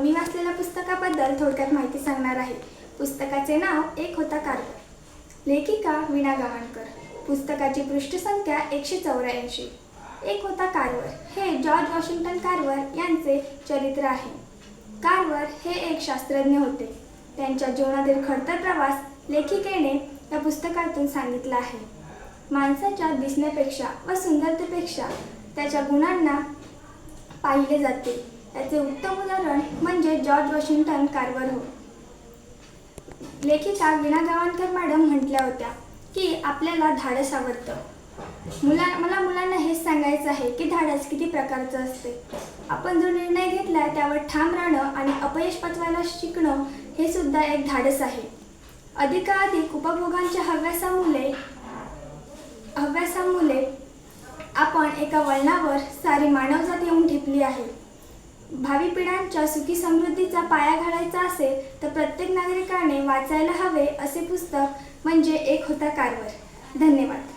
मी वाचलेल्या पुस्तकाबद्दल थोडक्यात माहिती सांगणार आहे. पुस्तकाचे नाव एक होता कारवर लेखिका वीणा गव्हाणकर पुस्तकाची पृष्ठसंख्या एकशे चौऱ्याऐंशी. एक होता कार्वर हे जॉर्ज वॉशिंग्टन कार्वर यांचे चरित्र आहे. कार्वर हे एक शास्त्रज्ञ होते. त्यांच्या जीवनातील खडतर प्रवास लेखिकेने या पुस्तकातून सांगितला आहे. माणसाच्या दिसण्यापेक्षा व सुंदरतेपेक्षा त्याच्या गुणांना पाहिले जाते. याचे उत्तम उदाहरण म्हणजे जॉर्ज वॉशिंग्टन कारवर हो. लेखिका विना गावणकर मॅडम म्हटल्या होत्या की आपल्याला धाडस आवडतं. मुला मला मुलांना हेच सांगायचं आहे की धाडस किती प्रकारचं असते. आपण जो निर्णय घेतला त्यावर ठाम राहणं आणि अपयश पचवायला शिकणं हे सुद्धा एक धाडस आहे. अधिकाधिक उपभोगांच्या हव्यासामुळे हव्यासामुळे आपण एका वळणावर सारी मानवजात येऊन ठेपली आहे. भावी पिढ्यांच्या सुखी समृद्धीचा पाया घालायचा असेल तर प्रत्येक नागरिकाने वाचायला हवे असे पुस्तक म्हणजे एक होता कारवर धन्यवाद.